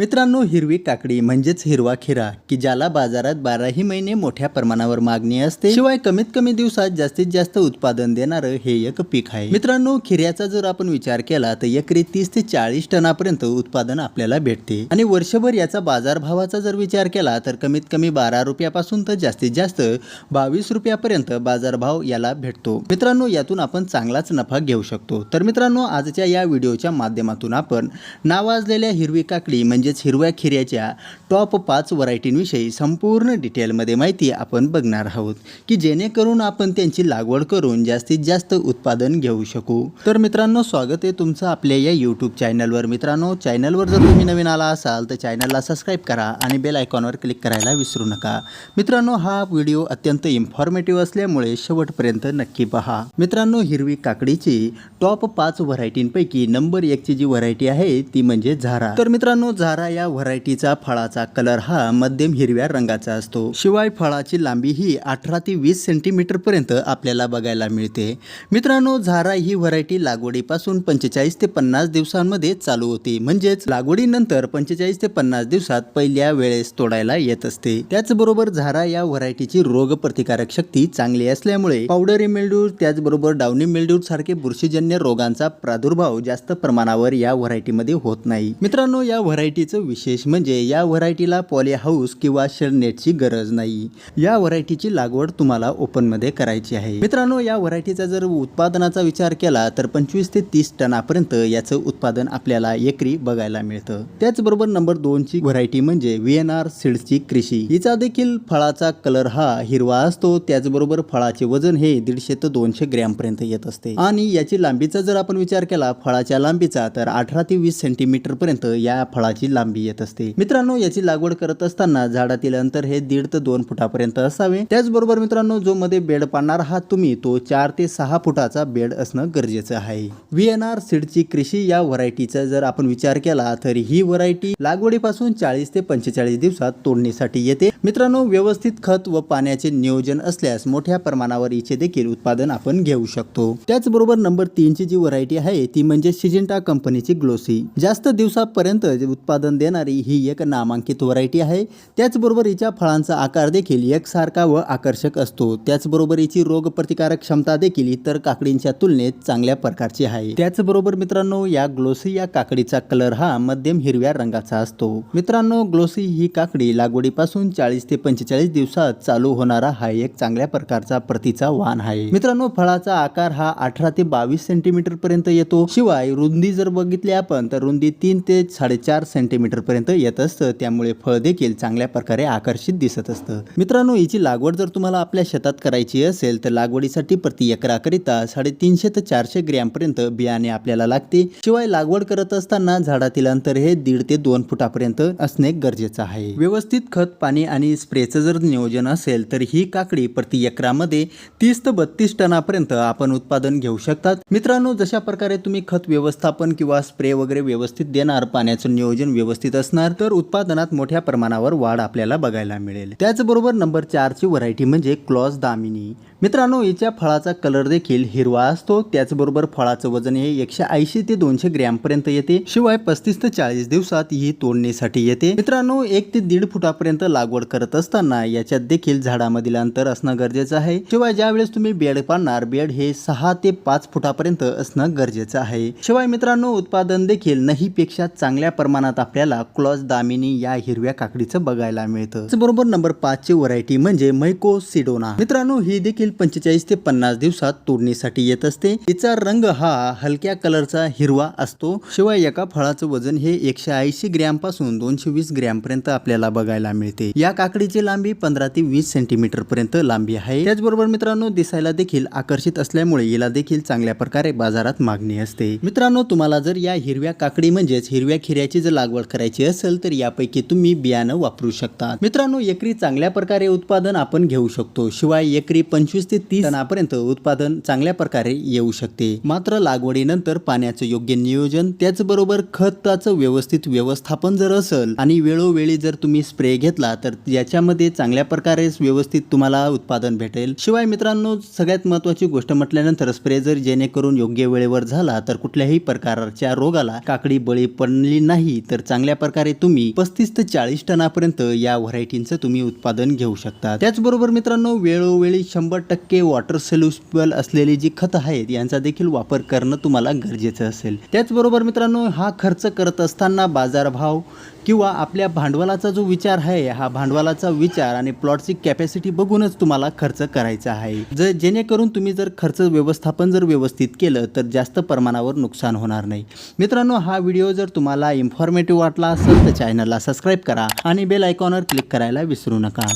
मित्रांनो हिरवी काकडी म्हणजेच हिरवा खिरा की ज्याला बाजारात बाराही महिने मोठ्या प्रमाणावर मागणी असते शिवाय कमीत कमी दिवसात जास्तीत जास्त उत्पादन देणारं हे एक पीक आहे. मित्रांनो खिऱ्याचा जर आपण विचार केला तर एकरी तीस ते चाळीस टनापर्यंत उत्पादन आपल्याला भेटते. आणि वर्षभर याचा बाजारभावाचा जर विचार केला तर कमीत कमी बारा रुपयापासून तर जास्तीत जास्त बावीस रुपयापर्यंत बाजारभाव याला भेटतो. मित्रांनो यातून आपण चांगलाच नफा घेऊ शकतो. तर मित्रांनो आजच्या या व्हिडिओच्या माध्यमातून आपण नावाजलेल्या हिरवी काकडी म्हणजे म्हणजेच हिरव्या खिऱ्याच्या टॉप पाच व्हरायटींविषयी संपूर्ण डिटेलमध्ये माहिती आपण बघणार आहोत की जेणेकरून आपण त्यांची लागवड करून जास्तीत जास्त उत्पादन घेऊ शकू. तर मित्रांनो स्वागत आहे तुमचं आपल्या या यूट्यूब चॅनलवर मित्रांनो चॅनलवर जर तुम्ही नवीन आला असाल तर चॅनलला सबस्क्राईब करा आणि बेल आयकॉनवर क्लिक करायला विसरू नका. मित्रांनो हा व्हिडिओ अत्यंत इन्फॉर्मेटिव्ह असल्यामुळे शेवटपर्यंत नक्की पहा. मित्रांनो हिरवी काकडीची टॉप पाच व्हरायटींपैकी नंबर एकची जी व्हरायटी आहे ती म्हणजे झारा. तर मित्रांनो झारा या व्हरायटीचा फळाचा कलर हा मध्यम हिरव्या रंगाचा असतो. शिवाय फळाची लांबी ही अठरा ते वीस सेंटीमीटर पर्यंत आपल्याला बघायला मिळते. मित्रांनो झारा ही व्हरायटी लागवडीपासून पंचेचाळीस ते पन्नास दिवसांमध्ये चालू होते. म्हणजेच लागवडीनंतर पंचेचाळीस ते पन्नास दिवसात पहिल्या वेळेस तोडायला येत असते. त्याचबरोबर झारा या व्हरायटीची रोग प्रतिकारक शक्ती चांगली असल्यामुळे पावडरी मिल्ड्यू त्याचबरोबर डाउनी मिल्ड्यू सारखे बुरशीजन्य रोगांचा प्रादुर्भाव जास्त प्रमाणावर या व्हरायटीमध्ये होत नाही. मित्रांनो या व्हरायटी व्हरायटीचं विशेष म्हणजे या व्हरायटीला पॉली हाऊस किंवा शेडनेटची गरज नाही. या व्हरायटीची लागवड तुम्हाला ओपनमध्ये करायची आहे. मित्रांनो या व्हरायटीचा जर उत्पादनाचा विचार केला तर पंचवीस ते तीस टनापर्यंत याचं उत्पादन आपल्याला एकरी बघायला मिळतं. त्याचबरोबर नंबर दोनची व्हरायटी म्हणजे व्ही एन आर सीड्सची कृषी. हिचा देखील फळाचा कलर हा हिरवा असतो. त्याचबरोबर फळाचे वजन हे दीडशे ते दोनशे ग्रॅम पर्यंत येत असते. आणि याची लांबीचा जर आपण विचार केला फळाच्या लांबीचा तर अठरा ते वीस सेंटीमीटर पर्यंत या फळाची लांबी येत असते. मित्रांनो याची लागवड करत असताना झाडातील अंतर हे दीड ते दोन फुटापर्यंत असावे. त्याचबरोबर मित्रांनो जो मध्ये बेड पाडणार आहात तुम्ही तो चार ते सहा फुटाचा बेड असणं गरजेचं आहे. व्ही एन आर सीडची कृषी या व्हरायटीचा जर आपण विचार केला तर ही व्हरायटी लागवडीपासून चाळीस ते पंचेचाळीस दिवसात तोडणीसाठी येते. मित्रांनो व्यवस्थित खत व पाण्याचे नियोजन असल्यास मोठ्या प्रमाणावर हिचे देखील उत्पादन आपण घेऊ शकतो. त्याचबरोबर नंबर तीनची जी व्हरायटी आहे ती म्हणजे सिजेंटा कंपनीची ग्लोसी. जास्त दिवसापर्यंत उत्पादन उत्पादन देणारी ही एक नामांकित व्हरायटी आहे. त्याचबरोबर हिच्या फळांचा आकार देखील एकसारखा व आकर्षक असतो. त्याचबरोबर हिची रोगप्रतिकारक क्षमता देखील इतर काकडींच्या तुलनेत चांगल्या प्रकारची आहे. त्याचबरोबर मित्रांनो या ग्लोसी या काकडीचा कलर हा मध्यम हिरव्या रंगाचा असतो. मित्रांनो ग्लोसी ही काकडी लागवडीपासून चाळीस ते पंचेचाळीस दिवसात चालू होणारा हा एक चांगल्या प्रकारचा प्रतीचा वाहन आहे. मित्रांनो फळाचा आकार हा अठरा ते बावीस सेंटीमीटर पर्यंत येतो. शिवाय रुंदी जर बघितली आपण तर रुंदी तीन ते साडेचार सेंटी सेंटीमीटरपर्यंत येत असतं. त्यामुळे फळ देखील चांगल्या प्रकारे आकर्षित दिसत असतं. मित्रांनो याची लागवड जर तुम्हाला आपल्या शेतात करायची असेल तर लागवडीसाठी प्रति एकराकरिता साडेतीनशे ते चारशे ग्रॅम पर्यंत बियाणे आपल्याला लागते. शिवाय लागवड करत असताना झाडातील अंतर हे दीड ते दोन फुटापर्यंत असणे गरजेचं आहे. व्यवस्थित खत पाणी आणि स्प्रेचं जर नियोजन असेल तर ही काकडी प्रति एकरामध्ये तीस ते बत्तीस टनापर्यंत आपण उत्पादन घेऊ शकतात. मित्रांनो जशा प्रकारे तुम्ही खत व्यवस्थापन किंवा स्प्रे वगैरे व्यवस्थित देणार पाण्याचं नियोजन व्यवस्थित असणार तर उत्पादनात मोठ्या प्रमाणावर वाढ आपल्याला बघायला मिळेल. त्याचबरोबर नंबर चारची व्हरायटी म्हणजे क्लॉज दामिनी. मित्रांनो याच्या फळाचा कलर देखील हिरवा असतो. त्याचबरोबर फळाचं वजन हे एकशे ऐंशी ते दोनशे ग्रॅम पर्यंत येते. शिवाय पस्तीस ते चाळीस दिवसात ही तोडणीसाठी येते. मित्रांनो एक ते दीड फुटापर्यंत लागवड करत असताना याच्यात देखील झाडामधील अंतर असणं गरजेचं आहे. शिवाय ज्या वेळेस तुम्ही बेड पाडणार बेड हे सहा ते पाच फुटापर्यंत असणं गरजेचं आहे. शिवाय मित्रांनो उत्पादन देखील नहीपेक्षा चांगल्या प्रमाणात आपल्याला क्लॉज दामिनी या हिरव्या काकडीचं बघायला मिळतं. बरोबर नंबर पाच ची व्हरायटी म्हणजे मैको सिडोना. मित्रांनो ही देखील पंचेचाळीस ते पन्नास दिवसात तोडणीसाठी येत असते. तिचा रंग हा हलक्या कलरचा हिरवा असतो. शिवाय एका फळाचं वजन हे एकशे ऐंशी ग्रॅमपासून दोनशे वीस ग्रॅम पर्यंत आपल्याला बघायला मिळते. या काकडीची लांबी पंधरा ते वीस सेंटीमीटर पर्यंत लांबी आहे. त्याचबरोबर मित्रांनो दिसायला देखील आकर्षित असल्यामुळे हिला देखील चांगल्या प्रकारे बाजारात मागणी असते. मित्रांनो तुम्हाला जर या हिरव्या काकडी म्हणजेच हिरव्या खिऱ्याची जर लागवड करायची असेल तर यापैकी तुम्ही बियाणं वापरू शकता मित्रांनो एकरी चांगल्या प्रकारे उत्पादन आपण घेऊ शकतो. शिवाय एकरी पंचवीस ते तीस टनापर्यंत उत्पादन चांगल्या प्रकारे येऊ शकते. मात्र लागवडीनंतर पाण्याचं योग्य नियोजन त्याचबरोबर खताचं व्यवस्थित व्यवस्थापन जर असेल आणि वेळोवेळी जर तुम्ही स्प्रे घेतला तर याच्यामध्ये चांगल्या प्रकारे व्यवस्थित तुम्हाला उत्पादन भेटेल. शिवाय मित्रांनो सगळ्यात महत्वाची गोष्ट म्हटल्यानंतर स्प्रे जर जेणेकरून योग्य वेळेवर झाला तर कुठल्याही प्रकारच्या रोगाला काकडी बळी पडली नाही तर चांगल्या प्रकारे तुम्ही पस्तीस ते चाळीस टनापर्यंत या व्हरायटींचं तुम्ही उत्पादन घेऊ शकता. त्याचबरोबर मित्रांनो वेळोवेळी शंभर टक्के वॉटर सोल्युबल असलेली जी खतं आहेत यांचा देखील वापर करणं तुम्हाला गरजेचं असेल. त्याचबरोबर मित्रांनो हा खर्च करत असताना बाजारभाव किंवा आपल्या भांडवलाचा जो विचार आहे हा भांडवलाचा विचार आणि प्लॉटची कॅपॅसिटी बघूनच तुम्हाला खर्च करायचा आहे. जर जेणेकरून तुम्ही जर खर्च व्यवस्थापन जर व्यवस्थित केलं तर जास्त प्रमाणावर नुकसान होणार नाही. मित्रांनो हा व्हिडिओ जर तुम्हाला इन्फॉर्मेटिव्ह वाटला असेल तर चॅनलला सबस्क्राईब करा आणि बेल आयकॉनवर क्लिक करायला विसरू नका.